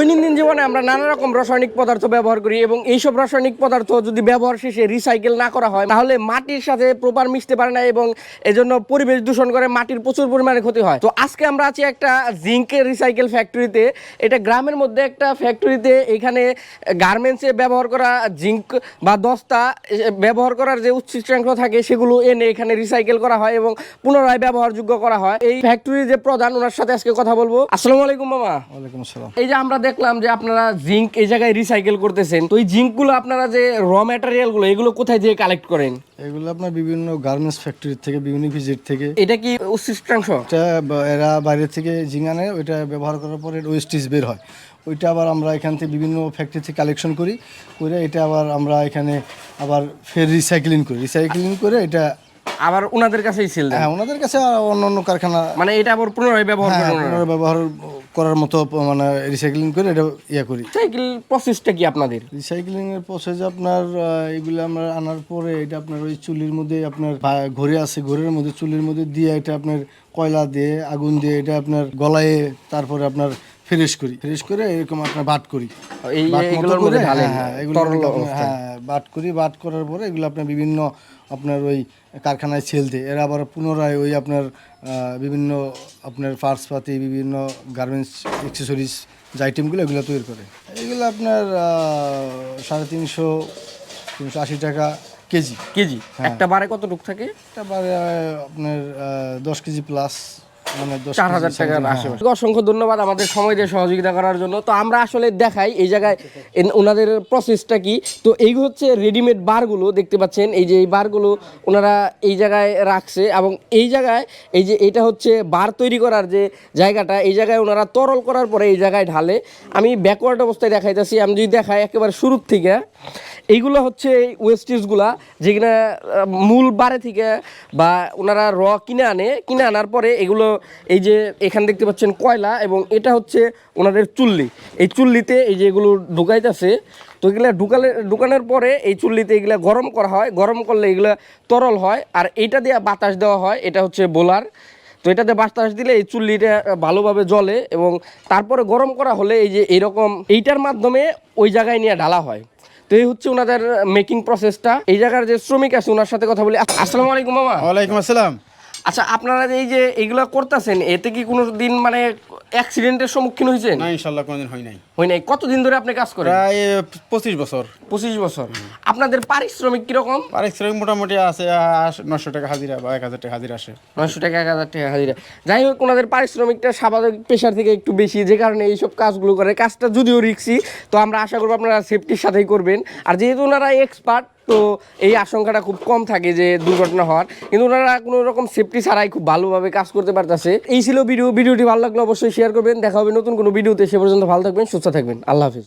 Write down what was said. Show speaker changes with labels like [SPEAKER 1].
[SPEAKER 1] দৈনন্দিন জীবনে আমরা নানা রকম রাসায়নিক পদার্থ ব্যবহার করি এবং এইসব রাসায়নিক পদার্থ যদি ব্যবহার শেষে রিসাইকেল না করা হয় তাহলে মাটির সাথে প্রপার মিশতে পারে না এবং এজন্য পরিবেশ দূষণ করে মাটির প্রচুর পরিমাণে ক্ষতি হয়। তো আজকে আমরা আছি একটা জিঙ্কের রিসাইকেল ফ্যাক্টরিতে এটা গ্রামের মধ্যে একটা ফ্যাক্টরিতে এখানে গার্মেন্টসে ব্যবহার করা জিঙ্ক বা দস্তা ব্যবহার করার যে উচ্ছিষ্টাংশ থাকে সেগুলো এনে এখানে রিসাইকেল করা হয় এবং পুনরায় ব্যবহারযোগ্য করা হয়। এই ফ্যাক্টরির যে প্রধান ওনার সাথে আজকে কথা বলব। আসসালামু আলাইকুম মামা।
[SPEAKER 2] ওয়ালাইকুম আসসালাম।
[SPEAKER 1] এই যে আমরা দেখলাম যে আপনারা জিঙ্ক এই জায়গায় রিসাইকেল করতেছেন। তো এই জিঙ্কগুলো আপনারা যে র ম্যাটেরিয়ালগুলো এগুলো কোথায় যেয়ে কালেক্ট করেন?
[SPEAKER 2] এগুলো আপনার বিভিন্ন গার্মেন্টস ফ্যাক্টরি থেকে বিভিন্ন ভিজিট থেকে।
[SPEAKER 1] এটা কি উচ্ছিষ্টাংশ
[SPEAKER 2] এটা এরা বাইরে থেকে জিঙানে ওইটা ব্যবহার করার পরে ওয়েস্টেজ বের হয়। ওইটা আবার আমরা এখান থেকে বিভিন্ন ফ্যাক্টরি থেকে কালেকশন করি করে এটা আবার আমরা এখানে আবার ফের রিসাইক্লিং করি। রিসাইক্লিং করে এটা
[SPEAKER 1] আবার ওনাদের কাছেই সেল
[SPEAKER 2] হ্যাঁ ওনাদের কাছে আর অন্য অন্য কারখানা
[SPEAKER 1] মানে এটা আবার পুনরায় ব্যবহার
[SPEAKER 2] হ্যাঁ
[SPEAKER 1] করেন ওনারা।
[SPEAKER 2] পুনর্ব্যবহার করার মতো মানে রিসাইক্লিং করে এটা ইয়া করি।
[SPEAKER 1] রিসাইকেল প্রসেসটা কি আপনাদের?
[SPEAKER 2] রিসাইক্লিং এর প্রসেস আপনার এগুলো আমরা আনার পরে এটা আপনার ওই চুলির মধ্যে আপনার ঘরে আছে ঘরের মধ্যে চুলির মধ্যে দিয়ে এটা আপনার কয়লা দিয়ে আগুন দিয়ে এটা আপনার গলায় তারপরে আপনার ফ্রেশ করি। ফ্রেশ করে এরকম আপনার বাট করি।
[SPEAKER 1] এই
[SPEAKER 2] বাট করে, হ্যাঁ, হ্যাঁ। হ্যাঁ বাট করি বাট করার পরে এগুলো আপনার বিভিন্ন আপনার ওই কারখানায় ছেল দেয়। এরা আবার পুনরায় ওই আপনার বিভিন্ন আপনার পার্টস পাতি বিভিন্ন গার্মেন্টস অ্যাক্সেসরিজ যে আইটেমগুলো এগুলো তৈরি করে। এগুলো আপনার সাড়ে তিনশো তিনশো আশি টাকা কেজি।
[SPEAKER 1] কেজি? একটা বারে কত টুক থাকে
[SPEAKER 2] তারপরে আহ, আপনার দশ কেজি প্লাস
[SPEAKER 1] চার হাজার টাকার
[SPEAKER 2] হ্যাঁ।
[SPEAKER 1] আশেপাশে অসংখ্য ধন্যবাদ আমাদের সময় দিয়ে সহযোগিতা করার জন্য। তো আমরা আসলে দেখাই এই জায়গায় ওনাদের প্রসেসটা কি। তো এই হচ্ছে রেডিমেড বারগুলো দেখতে পাচ্ছেন। এই যে এই বারগুলো ওনারা এই জায়গায় রাখছে এবং এই জায়গায় এই যে এটা হচ্ছে বার তৈরি করার যে জায়গাটা এই জায়গায় ওনারা তরল করার পরে এই জায়গায় ঢালে। আমি ব্যাকওয়ার্ড অবস্থায় দেখাইতেছি। আমি যদি দেখাই একেবারে শুরুর থেকে এইগুলো হচ্ছে ওয়েস্টেজগুলা যেগুলা মূল বারে থেকে বা ওনারা র কিনে আনে, কিনে আনার পরে এগুলো এই যে এখানে দেখতে পাচ্ছেন কয়লা এবং এটা হচ্ছে ওনাদের চুল্লি। এই চুল্লিতে এই যে এগুলো ঢুকাইতেছে, তো এগুলো ঢুকালে, ঢুকানোর পরে এই চুল্লিতে এগুলা গরম করা হয়, গরম করলে এগুলা তরল হয় আর এইটা দিয়ে বাতাস দেওয়া হয়, এটা হচ্ছে বোলার। তো এটাতে বাতাস দিলে এই চুল্লিটা ভালোভাবে জ্বলে এবং তারপরে গরম করা হলে এই যে এরকম এইটার মাধ্যমে ওই জায়গায় নিয়ে ঢালা হয়। তো এই হচ্ছে ওনাদের মেকিং প্রসেসটা এই জায়গার যে শ্রমিক আছে ওনার সাথে কথা বলি। আসসালামু আলাইকুম মামা।
[SPEAKER 3] ওয়ালাইকুম আসসালাম।
[SPEAKER 1] আচ্ছা আপনারা এই যে এগুলো করতেছেন এতে কি কোনো দিন মানে অ্যাক্সিডেন্টের সম্মুখীন হয়েছেন?
[SPEAKER 3] না ইনশাল্লাহ কোনোদিন হয় নাই।
[SPEAKER 1] হয় নাই। কতদিন ধরে আপনি কাজ করেন?
[SPEAKER 3] প্রায় পঁচিশ বছর।
[SPEAKER 1] পঁচিশ বছর। আপনাদের পারিশ্রমিক কীরকম?
[SPEAKER 3] পারিশ্রমিক মোটামুটি আছে নশো টাকা হাজিরা বা এক হাজার টাকা হাজিরা আসে।
[SPEAKER 1] নয়শো টাকা এক হাজার টাকা হাজিরা। যাই হোক ওনাদের পারিশ্রমিকটা স্বাভাবিক পেশার থেকে একটু বেশি যে কারণে এইসব কাজগুলো করে। কাজটা যদিও রিক্সি তো আমরা আশা করব আপনারা সেফটির সাথেই করবেন। আর যেহেতু ওনারা এক্সপার্ট তো এই আশঙ্কাটা খুব কম থাকে যে দুর্ঘটনা হওয়ার। কিন্তু ওনারা কোনো রকম সেফটি ছাড়াই খুব ভালোভাবে কাজ করতে পারতেছে। এই ছিল ভিডিও। ভিডিওটি ভালো লাগলে অবশ্যই শেয়ার করবেন। দেখা হবে নতুন কোনো ভিডিওতে। সে পর্যন্ত ভালো থাকবেন সুস্থ থাকবেন। আল্লাহ হাফিজ।